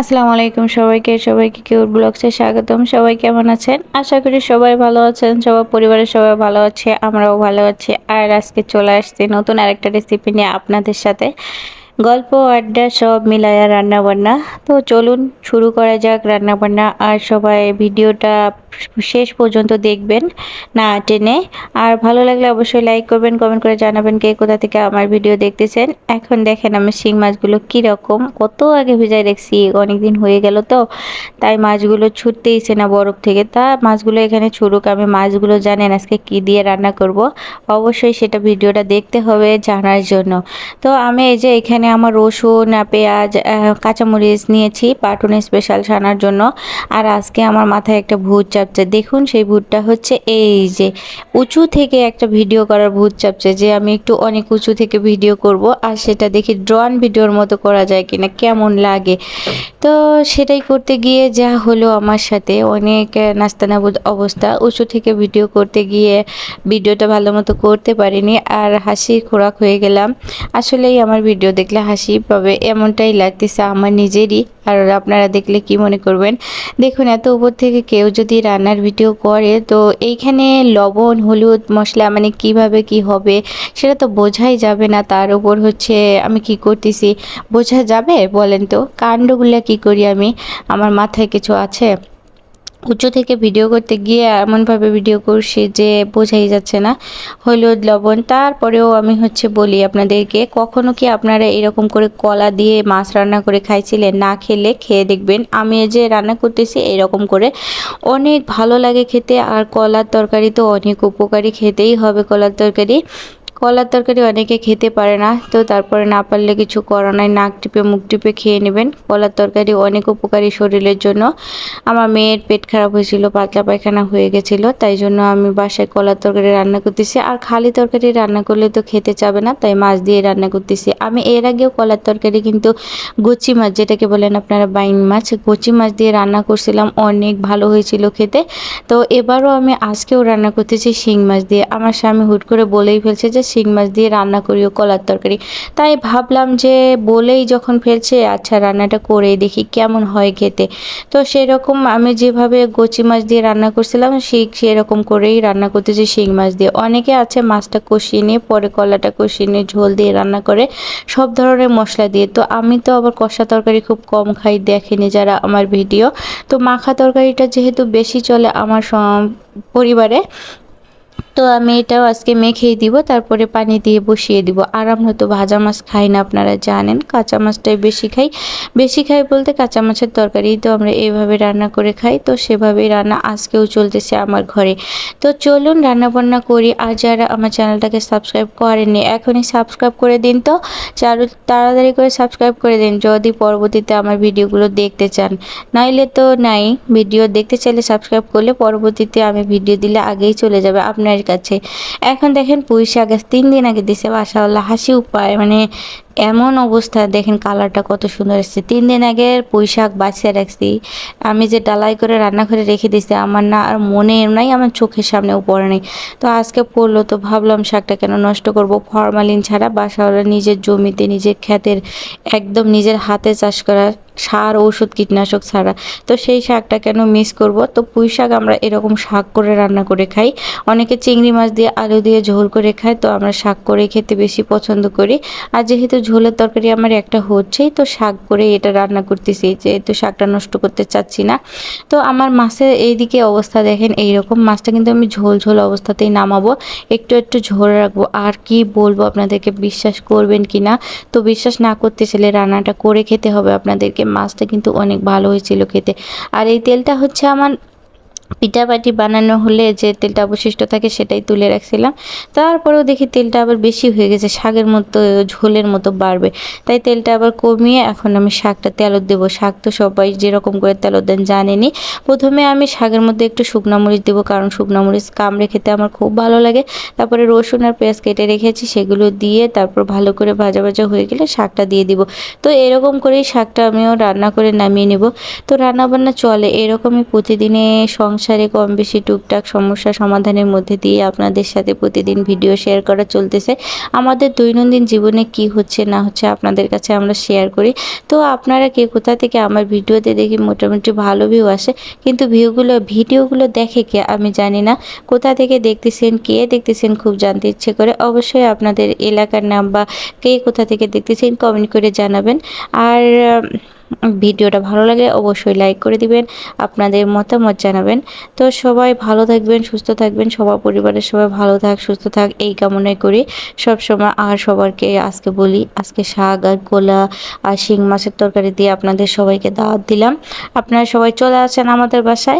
আসসালামু আলাইকুম সবাইকে সবাইকে কেউ ব্লগসে স্বাগতম। সবাই কেমন আছেন? আশা করি সবাই ভালো আছেন, সবার পরিবারের সবাই ভালো আছে, আমরাও ভালো আছি। আর আজকে চলে আসছি নতুন আরেকটা রেসিপি নিয়ে আপনাদের সাথে। গল্প, আড্ডা সব মিলায়া রান্না বান্না তো চলুন, শুরু করা যাক রান্না বান্না আর সবাই ভিডিওটা শেষ পর্যন্ত দেখবেন না টেনে। আর ভালো লাগলে অবশ্যই লাইক করবেন কমেন্ট করে জানাবেন কে কোথা থেকে আমার ভিডিও দেখতেছেন। এখন দেখেন আমি শিং মাছগুলো কীরকম, কত আগে ভেজাই রেখেছি, অনেকদিন হয়ে গেল তো। তাই মাছগুলো ছুটতেইছে না বরফ থেকে। তা মাছগুলো এখানে ছুটুক আমি মাছগুলো জানেন আজকে কি দিয়ে রান্না করব। অবশ্যই সেটা ভিডিওটা দেখতে হবে জানার জন্য। তো আমি এই যে এখানে আমার রসুন, পেঁয়াজ কাঁচামরিচ নিয়েছি, পাটুন স্পেশাল ছানার জন্য। আর আজকে আমার মাথায় একটা ভূত চাপছে। দেখুন, সেই ভূতটা হচ্ছে এই যে উঁচু থেকে একটা ভিডিও করার ভূত চাপছে, যে আমি একটু অনেক উঁচু থেকে ভিডিও করব, আর সেটা দেখি ড্রোন ভিডিওর মতো করা যায় কিনা, কেমন লাগে। তো সেটাই করতে গিয়ে যা হলো আমার সাথে, অনেক নাস্তানাবুদ অবস্থা। উঁচু থেকে ভিডিও করতে গিয়ে ভিডিওটা ভালো মতো করতে পারিনি, আর হাসি, খোরাক হয়ে গেলাম। আসলেই আমার ভিডিও দেখলে হাসি পাবে, এমনটাই লাগতেছে আমার নিজেরই। আর আপনারা দেখলে কি মনে করবেন? দেখুন, এত উপর থেকে কেউ যদি রান্নার ভিডিও করে, তো এইখানে লবণ, হলুদ, মশলা মানে কীভাবে কি হবে, সেটা তো বোঝাই যাবে না। তার উপর হচ্ছে আমি কি করতেছি? বোঝা যাবে? বলেন তো, কাণ্ডগুলা কি করি আমি? আমার মাথায় কিছু আছে? উঁচু থেকে ভিডিও করতে গিয়ে এমনভাবে ভিডিও করছি যে বোঝাই যাচ্ছে না। হলুদ, লবণ, তারপরেও আমি হচ্ছে বলি আপনাদেরকে, কখনো কি আপনারা এরকম করে কলা দিয়ে মাছ রান্না করে খাইছিলেন? না খেলে খেয়ে দেখবেন, আমি যে রান্না করতেছি এরকম করে অনেক ভালো লাগে খেতে, আর কলার তরকারি তো অনেক উপকারী, খেতেই হবে কলার তরকারি। কলার তরকারি অনেকে খেতে পারে না, তো তারপরে না পারলে কিছু করা নাই। নাক টিপে, মুখ টিপে খেয়ে নেবেন। কলার তরকারি অনেক উপকারী শরীরের জন্য। আমার মেয়ের পেট খারাপ হয়েছিল, পাতলা পায়খানা হয়ে গেছিল, তাই জন্য আমি বাসায় কলার তরকারি রান্না করতেছি। আর খালি তরকারি রান্না করলে তো খেতে চাবে না, তাই মাছ দিয়ে রান্না করতেছি। আমি এর আগেও কলার তরকারি কিন্তু গুচি মাছ, যেটাকে বলেন আপনারা বাইন মাছ, গুচি মাছ দিয়ে রান্না করছিলাম, অনেক ভালো হয়েছিল খেতে। তো এবারও আমি আজকেও রান্না করতেছি শিং মাছ দিয়ে। আমার স্বামী হুট করে বলেই ফেলছে যে শিং মাছ দিয়ে রান্না করিও, কলার তরকারি। তাই ভাবলাম যে বলেই যখন ফেলছে আচ্ছা রান্নাটা করে দেখি কেমন হয় খেতে। তো সেরকম আমি যেভাবে গচি মাছ দিয়ে রান্না করছিলাম সেই সেরকম করেই রান্না করতেছি শিং মাছ দিয়ে। অনেকে আছে মাছটা কষিয়ে নিয়ে, পরে কলাটা কষিয়ে নিয়ে ঝোল দিয়ে রান্না করে, সব ধরনের মশলা দিয়ে। তো আমি তো আবার কষা তরকারি খুব কম খাই, দেখেনি যারা আমার ভিডিও। তো মাখা তরকারিটা যেহেতু বেশি চলে আমার পরিবারে তো আমি এটাও আজকে মেখেই দিব, তারপরে পানি দিয়ে বসিয়ে দিব। আর আমরা তো ভাজা মাছ খাই না আপনারা জানেন, কাঁচা মাছটাই বেশি খাই। বেশি খাই বলতে কাঁচা মাছের তরকারি তো আমরা এইভাবে রান্না করে খাই, তো সেভাবেই রান্না আজকেও চলতেছে আমার ঘরে। তো চলুন রান্না বান্না করি, আর যারা আমার চ্যানেলটাকে সাবস্ক্রাইব করেননি, এখনই সাবস্ক্রাইব করে দিন তো। চারু, তাড়াতাড়ি করে সাবস্ক্রাইব করে দিন, যদি পরবর্তীতে আমার ভিডিওগুলো দেখতে চান। নাইলে তো নাই, ভিডিও দেখতে চাইলে সাবস্ক্রাইব করলে পরবর্তীতে আমি ভিডিও দিলে আগেই চলে যাবে। আপনার কাছে। এখন দেখেন পুঁই শাক তিন দিন আগে দিছে বাসাওয়ালা হাসি উপায় মানে এমন অবস্থা, দেখেন কালারটা কত সুন্দর এসছে। তিন দিন আগে পুঁই শাক বাছিয়ে রাখছি। আমি যে ডালাই করে রান্না করে রেখে দিছি আমার না আর মনে নাই, আমার চোখের সামনেও পড়ে নেই। তো আজকে পড়ল, তো ভাবলাম শাকটা কেন নষ্ট করব? ফরমালিন ছাড়া বাসাওয়ালা নিজের জমিতে, নিজের ক্ষেতের, একদম নিজের হাতে চাষ করা সার ওষুধ কীটনাশক ছাড়া। তো সেই শাকটা কেন মিস করব? তো পুঁই শাক আমরা এরকম শাক করে রান্না করে খাই। অনেকে চিংড়ি মাছ দিয়ে আলু দিয়ে ঝোল করে খায়, তো আমরা শাক করে খেতে বেশি পছন্দ করি। আর যেহেতু ঝোলের তরকারি আমার একটা হচ্ছেই, তো শাক করে এটা রান্না করতেছি যেহেতু শাকটা নষ্ট করতে চাচ্ছি না। তো আমার মাছের এইদিকে অবস্থা দেখেন এই রকম মাছটা কিন্তু আমি ঝোল ঝোল অবস্থাতেই নামাবো, একটু একটু ঝোল রাখব। আর কি বলব আপনাদেরকে, বিশ্বাস করবেন কি না? তো বিশ্বাস না করতে চাইলে রান্নাটা করে খেতে হবে আপনাদেরকে, মাছটা কিন্তু অনেক ভালো হয়েছিল খেতে। আর এই তেলটা হচ্ছে আমার পিঠাপাটি বানানো হলে যে তেলটা অবশিষ্ট থাকে সেটাই তুলে রাখছিলাম। তারপরেও দেখি তেলটা আবার বেশি হয়ে গেছে, শাকের মতো, ঝোলের মতো বাড়বে। তাই তেলটা আবার কমিয়ে এখন আমি শাকটা তেলত দেবো। শাক তো সবাই যেরকম করে তেলত দেন জানেনি। প্রথমে আমি শাকের মধ্যে একটু শুকনো মরিচ দেবো, কারণ শুকনো মরিচ কামড়ে খেতে আমার খুব ভালো লাগে। তারপরে রসুন আর পেঁয়াজ কেটে রেখেছি, সেগুলো দিয়ে তারপর ভালো করে ভাজা ভাজা হয়ে গেলে শাকটা দিয়ে দিব। তো এরকম করেই শাকটা আমিও রান্না করে নামিয়ে নেব। তো রান্না বান্না চলে, এরকমই প্রতিদিনে সংসার সংসারে কম বেশি টুকটাক সমস্যা সমাধানের মধ্যে দিয়ে আপনাদের সাথে প্রতিদিন ভিডিও শেয়ার করা চলতেছে। আমাদের দৈনন্দিন জীবনে কি হচ্ছে না হচ্ছে আপনাদের কাছে আমরা শেয়ার করি। তো আপনারা কে কোথা থেকে আমার ভিডিওতে দেখি মোটামুটি ভালো ভিউ আসে, কিন্তু ভিউগুলো ভিডিওগুলো দেখে কে আমি জানি না। কোথা থেকে দেখতেছেন, কে দেখতেছেন খুব জানতে ইচ্ছে করে অবশ্যই আপনাদের এলাকার নাম বা কে কোথা থেকে দেখতেছেন কমেন্ট করে জানাবেন। আর ভিডিওটা ভালো লাগলে অবশ্যই লাইক করে দিবেন, আপনাদের মতামত জানাবেন। তো সবাই ভালো থাকবেন, সুস্থ থাকবেন, সবার পরিবারের সবাই ভালো থাক, সুস্থ থাক, এই কামনাই করি। সব সময় আর সবারকে আজকে বলি, আজকে শাক আর গোলা আর শিং মাছের তরকারি দিয়ে আপনাদের সবাইকে দাওয়াত দিলাম। আপনারা সবাই চলে আসেন আমাদের বাসায়।